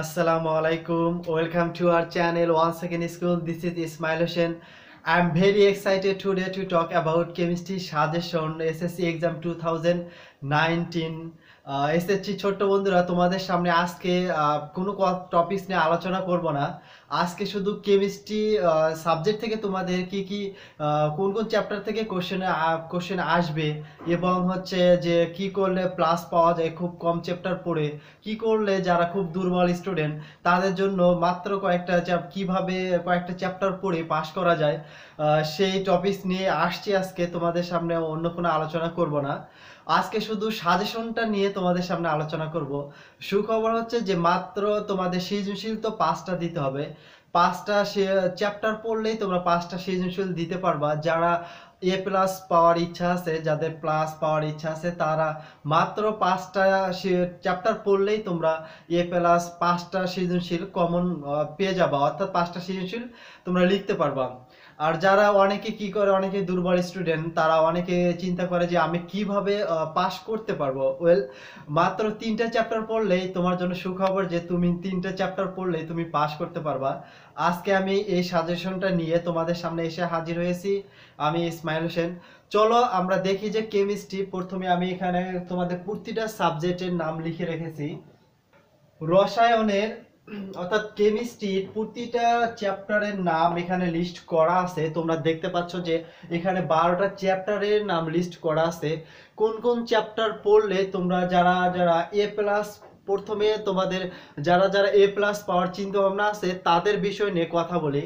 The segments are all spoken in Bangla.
আসসালামু আলাইকুম welcome to our channel one second school this is Ismail Hossain I am very excited today to talk about chemistry suggestion SSC exam two thousand nineteen ছোট্ট বন্ধুরা, তোমাদের সামনে আজকে কোনো টপিক নিয়ে আলোচনা করব না। আজকে শুধু কেমিস্ট্রি সাবজেক্ট থেকে তোমাদের কি কি কোন কোন চ্যাপ্টার থেকে কোশ্চেন কোশ্চেন আসবে এবং হচ্ছে যে কি করলে প্লাস পাওয়া যায় খুব কম চ্যাপ্টার পড়ে, কি করলে যারা খুব দুর্বল স্টুডেন্ট তাদের জন্য মাত্র কয়েকটা চ্যাপ কীভাবে কয়েকটা চ্যাপ্টার পড়ে পাশ করা যায় সেই টপিকস নিয়ে আসছি আজকে, তোমাদের সামনে অন্য কোনো আলোচনা করব না। আজকে শুধু সাজেশনটা নিয়ে তোমাদের সামনে আলোচনা করব। সুখবর হচ্ছে যে মাত্র তোমাদের সৃজনশীল তো পাঁচটা দিতে হবে। পাঁচটা চ্যাপ্টার পড়লেই তোমরা পাঁচটা সৃজনশীল দিতে পারবা। যারা এ প্লাস পাওয়ার ইচ্ছা আছে, যাদের প্লাস পাওয়ার ইচ্ছা আছে, তারা মাত্র পাঁচটা চ্যাপ্টার পড়লেই তোমরা এ প্লাস পাঁচটা সৃজনশীল কমন পেয়ে যাবা। অর্থাৎ পাঁচটা সৃজনশীল তোমরা লিখতে পারবা। আর যারা অনেকে কি করে, অনেকে দুর্বল স্টুডেন্ট তারা অনেকে চিন্তা করে যে আমি কীভাবে পাস করতে পারব? ওয়েল মাত্র তিনটা চ্যাপ্টার পড়লেই তোমার জন্য সুখবর যে তুমি তিনটা চ্যাপ্টার পড়লেই তুমি পাস করতে পারবা। আজকে আমি এই সাজেশনটা নিয়ে তোমাদের সামনে এসে হাজির হয়েছি, আমি ইসমাইল হোসেন। চলো আমরা দেখি যে কেমিস্ট্রি প্রথমে আমি এখানে তোমাদের প্রতিটা সাবজেক্টের নাম লিখে রেখেছি। রসায়নের অর্থাৎ কেমিস্ট্রির প্রতিটা চ্যাপ্টারের নাম এখানে লিস্ট করা আছে। তোমরা দেখতে পাচ্ছ যে এখানে বারোটা চ্যাপ্টারের নাম লিস্ট করা আছে। কোন কোন চ্যাপ্টার পড়লে তোমরা যারা যারা এ প্লাস প্রথমে তোমাদের, যারা যারা এ প্লাস পাওয়ার চিন্তা ভাবনা আছে, তাদের বিষয় নিয়ে কথা বলি।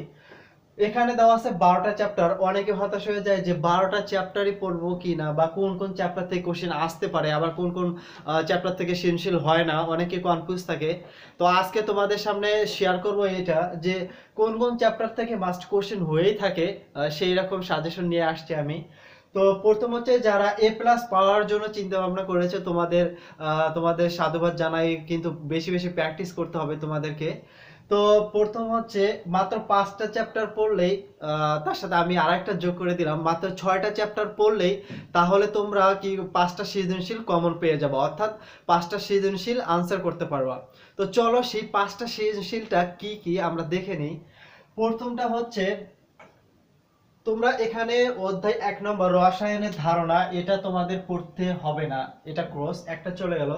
এখানে দেওয়া আছে বারোটা চ্যাপ্টার অনেকে হতাশ হয়ে যায় যে বারোটা চ্যাপ্টারই পড়ব কি না বা কোন কোন চ্যাপ্টার থেকে কোশ্চেন আসতে পারে, আবার কোন কোন চ্যাপ্টার থেকে সৃজনশীল হয় না, অনেকে কনফিউজ থাকে। তো আজকে তোমাদের সামনে শেয়ার করব এটা যে কোন কোন চ্যাপ্টার থেকে মাস্ট কোশ্চেন হয়েই থাকে সেই রকম সাজেশন নিয়ে আসছি আমি। তো প্রথম হচ্ছে যারা এ প্লাস পাওয়ার জন্য চিন্তা ভাবনা করেছে, তোমাদের তোমাদের সাধুবাদ জানাই কিন্তু বেশি বেশি প্র্যাকটিস করতে হবে তোমাদেরকে। তো প্রথম হচ্ছে মাত্র পাঁচটা চ্যাপ্টার পড়লেই তার সাথে আমি আরেকটা যোগ করে দিলাম, মাত্র ছয়টা চ্যাপ্টার পড়লেই তাহলে তোমরা কি পাঁচটা সৃজনশীল কমন পেয়ে যাবে, অর্থাৎ পাঁচটা সৃজনশীল আনসার করতে পারবা। তো চলো সেই পাঁচটা সৃজনশীলটা কি কি আমরা দেখে নিই। প্রথমটা হচ্ছে, তোমরা এখানে অধ্যায় এক নম্বর রসায়নের ধারণা, এটা তোমাদের পড়তে হবে না, এটা ক্রস একটা চলে গেল।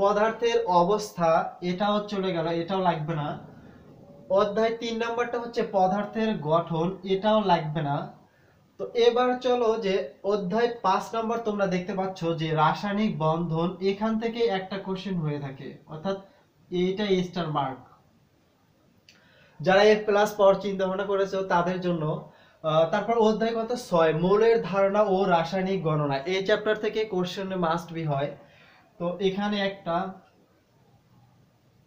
পদার্থের অবস্থা, এটাও চলে গেল, এটাও লাগবে না। অধ্যায় তিন নম্বরটা হচ্ছে পদার্থের গঠন, এটাও লাগবে না। তো এবার চলো যে অধ্যায় পাঁচ নম্বর তোমরা দেখতে পাচ্ছ যে রাসায়নিক বন্ধন এখান থেকে একটা কোশ্চেন হয়ে থাকে, অর্থাৎ এইটা স্টার মার্ক যারা এ প্লাস পাওয়ার চিন্তা ভাবনা করেছ, তাদের জন্য তারপর অধ্যায় কত? ছয়, মৌলের ধারণা ও রাসায়নিক গণনা। এই চ্যাপ্টার থেকে কোশ্চেন মাস্ট বি হয়। তো এখানে একটা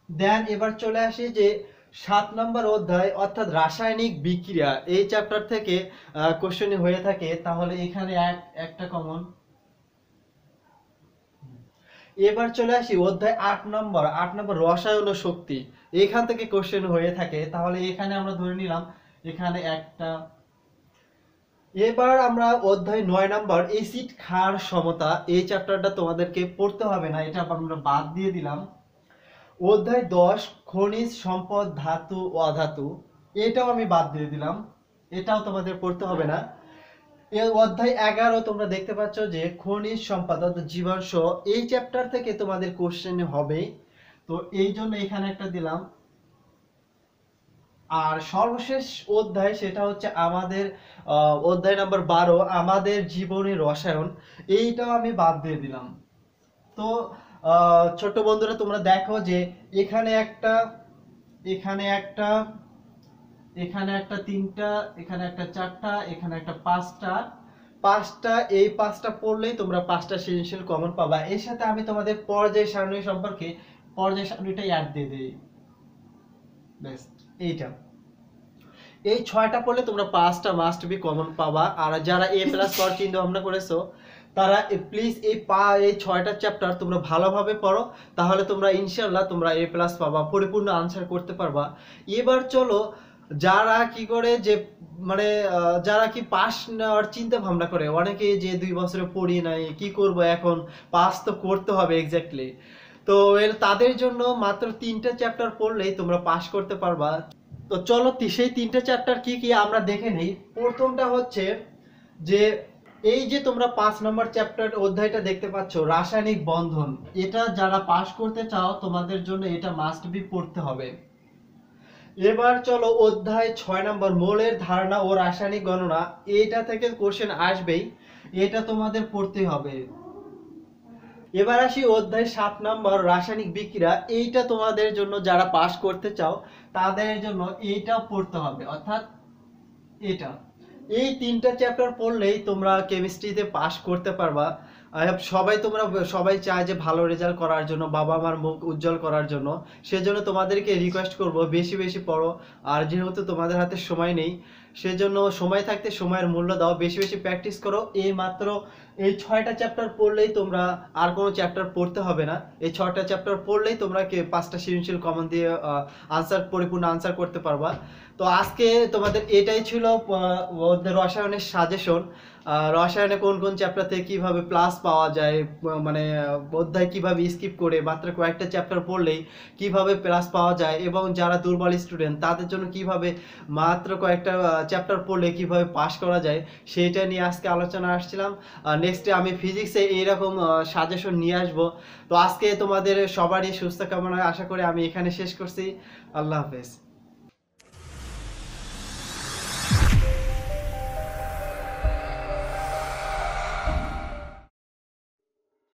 দেন এবার চলে আসি যে সাত নম্বর অধ্যায়, অর্থাৎ রাসায়নিক বিক্রিয়া, এই চ্যাপ্টার থেকে কোশ্চেন হয়ে থাকে। তাহলে এখানে এক, একটা কমন এবার চলে আসি অধ্যায় আট নম্বর। আট নম্বর রসায়ন শক্তি। এখান থেকে কোশ্চেন হয়ে থাকে। তাহলে এখানে আমরা ধরে নিলাম, এখানে একটা। এবার আমরা অধ্যায় নয় নম্বর এসিড ক্ষার সমতা, এই চ্যাপ্টারটা তোমাদেরকে পড়তে হবে না, এটা আমরা বাদ দিয়ে দিলাম। অধ্যায় দশ, খনিজ সম্পদ, ধাতু ও অধাতু এটাও আমি বাদ দিয়ে দিলাম। এটাও তোমাদের পড়তে হবে না। অধ্যায় এগারো তোমরা দেখতে পাচ্ছ যে খনিজ সম্পদ অর্থাৎ জীবাংশ এই চ্যাপ্টার থেকে তোমাদের কোশ্চেন হবে। তো এই জন্য এখানে একটা দিলাম। আর সর্বশেষ অধ্যায় সেটা হচ্ছে আমাদের অধ্যায় নাম্বার বারো, আমাদের জীবনের রসায়ন। এইটাও আমি বাদ দিয়ে দিলাম। তো ছোট বন্ধুরা, তোমরা দেখো যে এখানে একটা এখানে একটা এখানে একটা তিনটা, এখানে একটা চারটা, এখানে একটা পাঁচটা। পাঁচটা, এই পাঁচটা পড়লেই তোমরা পাঁচটা সৃজনশীল কমন পাবা। এর সাথে আমি তোমাদের পর্যায় সারণী সম্পর্কে পর্যায় সারণীটা অ্যাড দিয়ে দিই। ব্যাস, এইটা। এই ছয়টা পড়লে তোমরা পাঁচটা মাস্ট বি কমন পাবা। আর যারা এ প্লাস পাওয়ার চিন্তা ভাবনা করেছ তারা প্লিজ এই পা, এই ছয়টা চ্যাপ্টার তোমরা ভালোভাবে পড়ো, তাহলে তোমরা ইনশাল্লাহ তোমরা এ প্লাস পাবা, পরিপূর্ণ আনসার করতে পারবা। এবার চলো, যারা কি করে যে মানে যারা কি পাস নেওয়ার চিন্তা ভাবনা করে অনেকে যে দুই বছরে পড়ি নাই, কি করব এখন? পাস তো করতে হবে এক্স্যাক্টলি তো এর, তাদের জন্য মাত্র তিনটা চ্যাপ্টার পড়লেই তোমরা পাস করতে পারবা। তো চলো সেই তিনটা চ্যাপ্টার কি কি আমরা দেখে নেই। প্রথমটা হচ্ছে যে এই যে তোমরা পাঁচ নম্বর চ্যাপ্টার অধ্যায়টা দেখতে পাচ্ছ, রাসায়নিক বন্ধন, এটা যারা পাস করতে চাও, তোমাদের জন্য এটা মাস্ট বি পড়তে হবে। এবার চলো অধ্যায় ছয় নম্বর, মোলের ধারণা ও রাসায়নিক গণনা এটা থেকে কোশ্চেন আসবেই, এটা তোমাদের পড়তে হবে। এবার আসি অধ্যায় সাত নম্বর, রাসায়নিক বিক্রিয়া, এইটা তোমাদের জন্য যারা পাস করতে চাও, তাদের জন্য এইটা পড়তে হবে, অর্থাৎ এটা এই তিনটা চ্যাপ্টার পড়লেই তোমরা কেমিস্ট্রিতে পাশ করতে পারবা। সবাই তোমরা, সবাই চায় যে ভালো রেজাল্ট করার জন্য বাবা মার মুখ উজ্জ্বল করার জন্য। সেজন্য তোমাদেরকে রিকোয়েস্ট করব, বেশি বেশি পড়ো। আর যেহেতু তোমাদের হাতে সময় নেই, সেজন্য সময় থাকতে সময়ের মূল্য দাও, বেশি বেশি প্র্যাকটিস করো। এই মাত্র এই ছয়টা চ্যাপ্টার পড়লেই তোমরা আর কোনো চ্যাপ্টার পড়তে হবে না। এই ছয়টা চ্যাপ্টার পড়লেই তোমরা পাঁচটা সৃজনশীল কমন দিয়ে আনসার পরিপূর্ণ আনসার করতে পারবা। তো আজকে তোমাদের এটাই ছিল রসায়নের সাজেশন রসায়নে কোন কোন চ্যাপ্টার থেকে কীভাবে প্লাস পাওয়া যায় মানে অধ্যায় কীভাবে স্কিপ করে, মাত্র কয়েকটা চ্যাপ্টার পড়লেই কীভাবে প্লাস পাওয়া যায় এবং যারা দুর্বল স্টুডেন্ট তাদের জন্য কীভাবে মাত্র কয়েকটা চ্যাপ্টার পড়লে কীভাবে পাস করা যায়, সেইটা নিয়ে আজকে আলোচনা আসছিলাম। নেক্সটে আমি ফিজিক্সে এইরকম সাজেশন নিয়ে আসব। তো আজকে তোমাদের সবারই সুস্থ কামনা আশা করে আমি এখানে শেষ করছি। আল্লাহ হাফেজ।